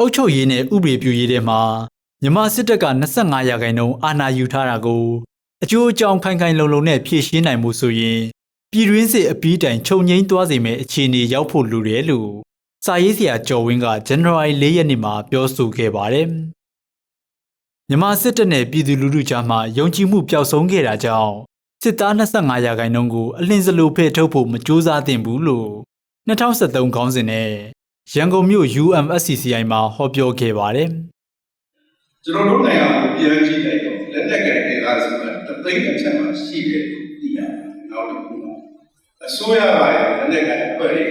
အုပ်ချုပ်ရေးနဲ့ဥပဒေပြုရေးထဲမှာမြန်မာစစ်တပ်က25ရာခိုင်နှုန်းအာဏာယူထားတာကိုအကျိုးအကြောင်းခိုင်ခိုင်လုံလုံနဲ့ဖြည့်ရှင်းနိုင်မှုဆိုရင်ပြည်တွင်းစစ်အပီးတိုင်ခြုံငိမ့်သွားစေမယ့်အခြေအနေရောက်ဖို့လိုတယ်လို့စာရေးဆရာကျော်ဝင်းကဇန်နဝါရီ၄ရက်နေ့မှာပြောဆိုခဲ့ပါတယ်။မြန်မာစစ်တပ်နဲ့ပြည်သူလူထုကြားမှာယုံကြည်မှုပျောက်ဆုံးခဲ့တာကြောင့်စစ်သား25ရာခိုင်နှုန်းကိုအလင်းစလိုဖဲ့ထုတ်ဖို့မကြိုးစားသင့်ဘူးလို့2023ခေါင်းစဉ်နဲ့ ရန်ကုန်မြို့ UMSCCI မှာဟောပြောခဲ့ပါတယ်။ကျွန်တော်တို့နိုင်ငံကိုပြန်ကြည့်လိုက်တော့လက်နက်ကင်ဒေသဆိုတာတသိန်းတစ်ချက်မှရှိတယ်လို့သိရတယ်။နောက်တစ်ခုကအစိုးရကလည်းလက်နက်ကင်အဖွဲ့တွေက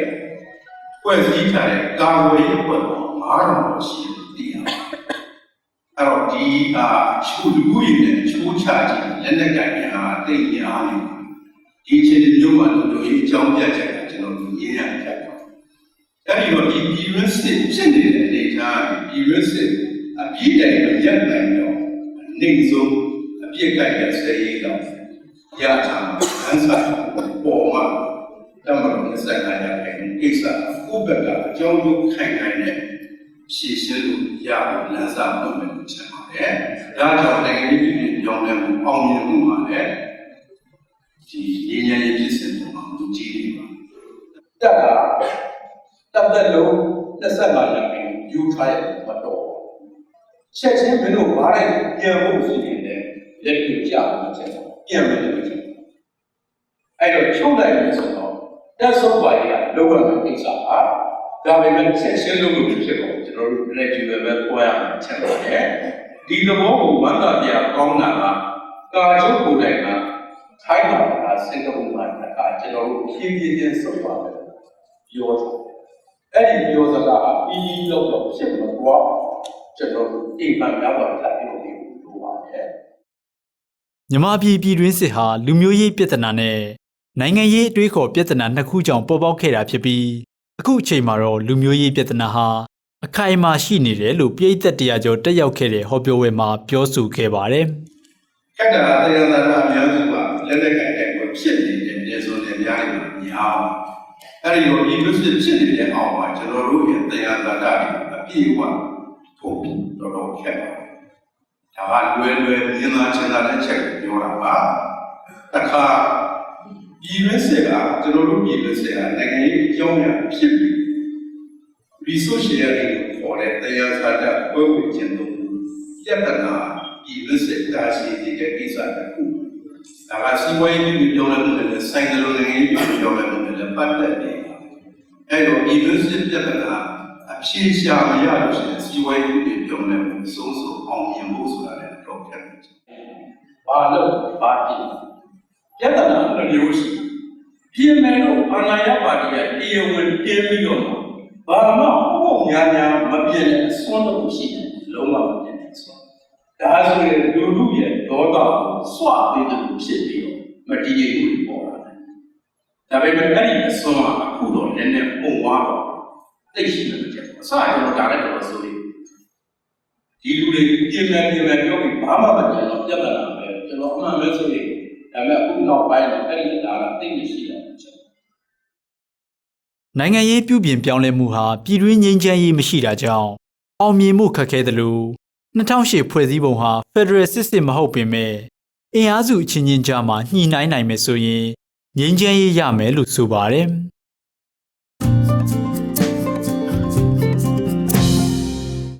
ဖွဲ့စည်းထားတဲ့ကာဝေးအဖွဲ့ပေါ်9000ရှိတယ်လို့သိရတယ်။အဲ့တော့ဒီဟာချိုးလူကြီးနဲ့ချိုးချခြင်းလက်နက်ကင်တွေဟာတိတ်များနေတယ်။ဒီအချိန်ဒီမျိုးမှာတို့ဒီအကြောင်းပြချက်ကကျွန်တော်တို့ရင်းရပြတ်ပါ အဲ့ဒီတော့ဒီပြည်ရင်းစစ်ဖြစ်နေတဲ့အနေအထားပြည်ရင်းစစ်အပြည့်တိုင်မရက်နိုင်တော့နေဆုံးအပြည့်ကရစေရေးတော့ရတာအန်းစာပေါ်မှာတမန်တော်စက်နိုင်တဲ့ကိစ္စဥပက္ခအကြောင်းကျခိုင်ခိုင်နဲ့ရှေ့ရှင်းလို့ရဖို့လမ်းစာလုပ်မယ်လို့ချက်ပါတယ်။ဒါကြောင့်နိုင်ငံရေးပြည်ပြောင်းလဲမှုအောင်မြင်မှုမှာလည်းဒီရင်းရင်းဖြစ်စဉ်ပေါ်မှာလူကြီးတွေပါတက်က တပ်သက်လုံး25ရာခိုင်နှုန်းယူထားရမတော်ချက်ချင်းမင်းတို့ဘာတဲ့ပြန်ဖို့ရှိနေတယ်လက်တွေ့ကြမှာချက်ပြန်မယ်လို့ချက်အဲ့တော့ချုပ်လိုက်ပြီဆိုတော့တက်ဆုံးပါရလောကမှာကိစ္စပါဒါပေမဲ့ချက်ချင်းလုပ်လို့ဖြစ်တော့ကျွန်တော်တို့ graduate ပဲပေါ်ရမှာချက်ပါတယ်ဒီသဘောကိုဝမ်းသာပြကောင်းတာကကာချုပ်ကိုယ်တိုင်ကထိုင်းမှာစင်ကာပူမှာတခါကျွန်တော်တို့ဖြည်းဖြည်းချင်းဆုတ်သွားတယ်ပြောတယ် အဲ့ဒီပြောစကားအပြီးပြီးတော့တော့ဖြစ်မသွားကျွန်တော်တို့အိမ်မှာရောက်တော့တက်ပြီးတော့ပြောပါတယ်မြန်မာပြည်ပြည်တွင်းစစ်ဟာလူမျိုးရေးပြဿနာနဲ့နိုင်ငံရေးအတွေးခေါ်ပြဿနာနှစ်ခုကြောင့်ပေါ်ပေါက်ခဲ့တာဖြစ်ပြီးအခုအချိန်မှာတော့လူမျိုးရေးပြဿနာဟာအခိုင်အမာရှိနေတယ်လို့ပြည်သက်တရားကျော်တက်ရောက်ခဲ့တဲ့ဟောပြောပွဲမှာပြောဆိုခဲ့ပါတယ်ခက်တာတရားသာအများစုကလက်လက်ကန်တဲ့ကိုဖြစ်နေတဲ့နေစုံတွေများနေမှာများအောင် အဲ့ဒီလိုဒီလိုဖြစ်ဖြစ်နေတဲ့အောင်မှာကျွန်တော်တို့ရဲ့တရားသာတာတွေအပြည့်အဝဖို့တော်တော်ခက်ပါတယ်ဒါကလွယ်လွယ်မြင်သာချင်သာတဲ့ချက်ကိုပြောတာပါတခါဒီရစ်စစ်ကကျွန်တော်တို့ပြည်ရစ်စစ်ကနိုင်ငံရေးအကြောင်းအရာဖြစ်ပြီး resource sharing ကိုခေါ်တဲ့တရားသာတာပွဲဝင်ခြင်းတို့ပြဿနာဒီရစ်စစ်တာရှိတဲ့ကိစ္စတစ်ခု ဒါကစီးပွားရေးပြည်ပြောင်းလဲမှုနဲ့ဆိုင်တယ်လို့နိုင်ငံရေးပြည်ပြောင်းလဲမှုနဲ့ပတ်သက်နေတယ်အဲ့တော့ဒီရစ်စစ်ပြဿနာအဖြေရှာမရလို့ရှိရင်စီးပွားရေးပြည်ပြောင်းလဲမှုစိုးစိုးအောင်မြင်ဖို့ဆိုတာလည်းတော့ခက်တယ်ဘာလို့ဘာဖြစ်ပြဿနာတစ်မျိုးရှိပြည်မယ်လို့အာဏာရပါတီကတရားဝင်တင်းပြီးတော့ဘာမှဟုတ်များများမပြည့်တဲ့အစွမ်းတော့ရှိတယ်လုံးဝမပြည့်တဲ့အစွမ်း ဒါဆိုရင်လူလူရဲ့ဒေါသကိုစွပေးတယ်ဖြစ်ပြီးတော့မတည်ငြိမ်မှုပေါ်လာတယ်ဒါပေမဲ့အဲ့ဒီအစွမ်းကအခုတော့နည်းနည်းပုံသွားတော့သိရှိနေတယ်အစကျွန်တော်ဒါလည်းတော့ဆိုလို့ဒီလူတွေပြင်မယ်ပြင်မယ်ပြောပြီးဘာမှမကြံတော့ပြဿနာပဲကျွန်တော်အမှန်ပဲဆိုရင်ဒါပေမဲ့အခုနောက်ပိုင်းတော့အဲ့ဒီအလားကသိမရှိတော့ဘူး။နိုင်ငံရေးပြုပြင်ပြောင်းလဲမှုဟာပြည်တွင်းငြိမ်းချမ်းရေးမရှိတာကြောင့်အောင်မြင်မှုခက်ခဲသလို 2008ဖွဲ့စည်းပုံဟာ Federal System မဟုတ်ပင်မဲ့အင်အားစုအချင်းချင်းကြားမှာညှိနှိုင်းနိုင်မယ်ဆိုရင်ငြိမ်းချမ်းရေးရမယ်လို့ဆိုပါတယ်။